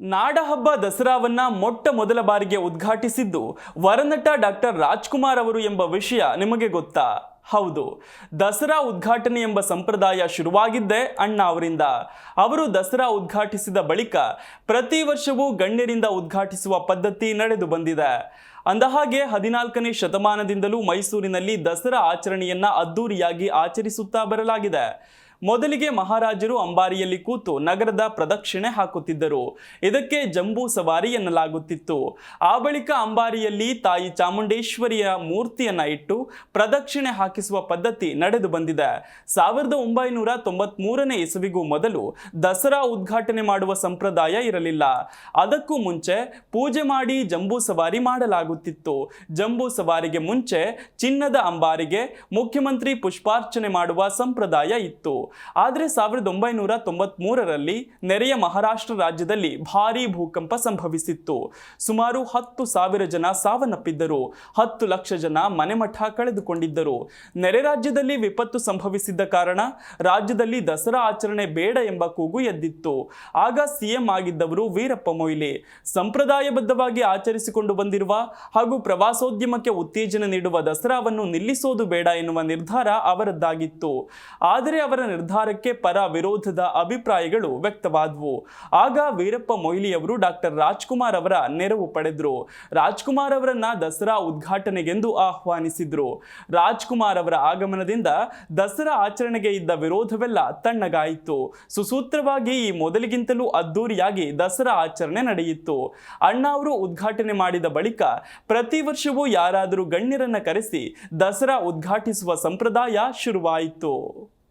ನಾಡಹಬ್ಬ ದಸರಾವನ್ನ ಮೊಟ್ಟ ಮೊದಲ ಬಾರಿಗೆ ಉದ್ಘಾಟಿಸಿದ್ದು ವರನಟ ಡಾಕ್ಟರ್ ರಾಜ್ಕುಮಾರ್ ಅವರು ಎಂಬ ವಿಷಯ ನಿಮಗೆ ಗೊತ್ತಾ? ಹೌದು. ದಸರಾ ಉದ್ಘಾಟನೆ ಎಂಬ ಸಂಪ್ರದಾಯ ಶುರುವಾಗಿದ್ದೆ ಅಣ್ಣ ಅವರಿಂದ. ಅವರು ದಸರಾ ಉದ್ಘಾಟಿಸಿದ ಬಳಿಕ ಪ್ರತಿ ವರ್ಷವೂ ಗಣ್ಯರಿಂದ ಉದ್ಘಾಟಿಸುವ ಪದ್ಧತಿ ನಡೆದು ಬಂದಿದೆ. ಅಂದಹಾಗೆ ಹದಿನಾಲ್ಕನೇ ಶತಮಾನದಿಂದಲೂ ಮೈಸೂರಿನಲ್ಲಿ ದಸರಾ ಆಚರಣೆಯನ್ನ ಅದ್ದೂರಿಯಾಗಿ ಆಚರಿಸುತ್ತಾ ಬರಲಾಗಿದೆ. ಮೊದಲಿಗೆ ಮಹಾರಾಜರು ಅಂಬಾರಿಯಲ್ಲಿ ಕೂತು ನಗರದ ಪ್ರದಕ್ಷಿಣೆ ಹಾಕುತ್ತಿದ್ದರು. ಇದಕ್ಕೆ ಜಂಬೂ ಸವಾರಿ ಎನ್ನಲಾಗುತ್ತಿತ್ತು. ಆ ಬಳಿಕ ಅಂಬಾರಿಯಲ್ಲಿ ತಾಯಿ ಚಾಮುಂಡೇಶ್ವರಿಯ ಮೂರ್ತಿಯನ್ನ ಇಟ್ಟು ಪ್ರದಕ್ಷಿಣೆ ಹಾಕಿಸುವ ಪದ್ಧತಿ ನಡೆದು ಬಂದಿದೆ. ಸಾವಿರದ ಒಂಬೈನೂರ ತೊಂಬತ್ಮೂರನೇ ಇಸವಿಗೂ ಮೊದಲು ದಸರಾ ಉದ್ಘಾಟನೆ ಮಾಡುವ ಸಂಪ್ರದಾಯ ಇರಲಿಲ್ಲ. ಅದಕ್ಕೂ ಮುಂಚೆ ಪೂಜೆ ಮಾಡಿ ಜಂಬೂ ಸವಾರಿ ಮಾಡಲಾಗುತ್ತಿತ್ತು. ಜಂಬೂ ಸವಾರಿಗೆ ಮುಂಚೆ ಚಿನ್ನದ ಅಂಬಾರಿಗೆ ಮುಖ್ಯಮಂತ್ರಿ ಪುಷ್ಪಾರ್ಚನೆ ಮಾಡುವ ಸಂಪ್ರದಾಯ ಇತ್ತು. ಆದರೆ ಸಾವಿರದ ಒಂಬೈನೂರ ತೊಂಬತ್ಮೂರರಲ್ಲಿ ನೆರೆಯ ಮಹಾರಾಷ್ಟ್ರ ರಾಜ್ಯದಲ್ಲಿ ಭಾರೀ ಭೂಕಂಪ ಸಂಭವಿಸಿತ್ತು. ಸುಮಾರು ಹತ್ತು ಸಾವಿರ ಜನ ಸಾವನ್ನಪ್ಪಿದ್ದರು. ಹತ್ತು ಲಕ್ಷ ಜನ ಮನೆಮಠ ಕಳೆದುಕೊಂಡಿದ್ದರು. ನೆರೆ ರಾಜ್ಯದಲ್ಲಿ ವಿಪತ್ತು ಸಂಭವಿಸಿದ್ದ ಕಾರಣ ರಾಜ್ಯದಲ್ಲಿ ದಸರಾ ಆಚರಣೆ ಬೇಡ ಎಂಬ ಕೂಗು ಎದ್ದಿತ್ತು. ಆಗ ಸಿಎಂ ಆಗಿದ್ದವರು ವೀರಪ್ಪ ಮೊಯ್ಲಿ. ಸಂಪ್ರದಾಯಬದ್ಧವಾಗಿ ಆಚರಿಸಿಕೊಂಡು ಬಂದಿರುವ ಹಾಗೂ ಪ್ರವಾಸೋದ್ಯಮಕ್ಕೆ ಉತ್ತೇಜನ ನೀಡುವ ದಸರಾವನ್ನು ನಿಲ್ಲಿಸೋದು ಬೇಡ ಎನ್ನುವ ನಿರ್ಧಾರ ಅವರದ್ದಾಗಿತ್ತು. ಆದರೆ ಅವರ ನಿರ್ಧಾರಕ್ಕೆ ಪರ ವಿರೋಧದ ಅಭಿಪ್ರಾಯಗಳು ವ್ಯಕ್ತವಾದವು. ಆಗ ವೀರಪ್ಪ ಮೊಯ್ಲಿಯವರು ಡಾಕ್ಟರ್ ರಾಜ್ಕುಮಾರ್ ಅವರ ನೆರವು ಪಡೆದ್ರು. ರಾಜ್ಕುಮಾರ್ ಅವರನ್ನ ದಸರಾ ಉದ್ಘಾಟನೆಗೆಂದು ಆಹ್ವಾನಿಸಿದ್ರು. ರಾಜ್ಕುಮಾರ್ ಅವರ ಆಗಮನದಿಂದ ದಸರಾ ಆಚರಣೆಗೆ ಇದ್ದ ವಿರೋಧವೆಲ್ಲ ತಣ್ಣಗಾಯಿತು. ಸುಸೂತ್ರವಾಗಿ ಈ ಮೊದಲಿಗಿಂತಲೂ ಅದ್ದೂರಿಯಾಗಿ ದಸರಾ ಆಚರಣೆ ನಡೆಯಿತು. ಅಣ್ಣ ಅವರು ಉದ್ಘಾಟನೆ ಮಾಡಿದ ಬಳಿಕ ಪ್ರತಿ ವರ್ಷವೂ ಯಾರಾದರೂ ಗಣ್ಯರನ್ನ ಕರೆಸಿ ದಸರಾ ಉದ್ಘಾಟಿಸುವ ಸಂಪ್ರದಾಯ ಶುರುವಾಯಿತು.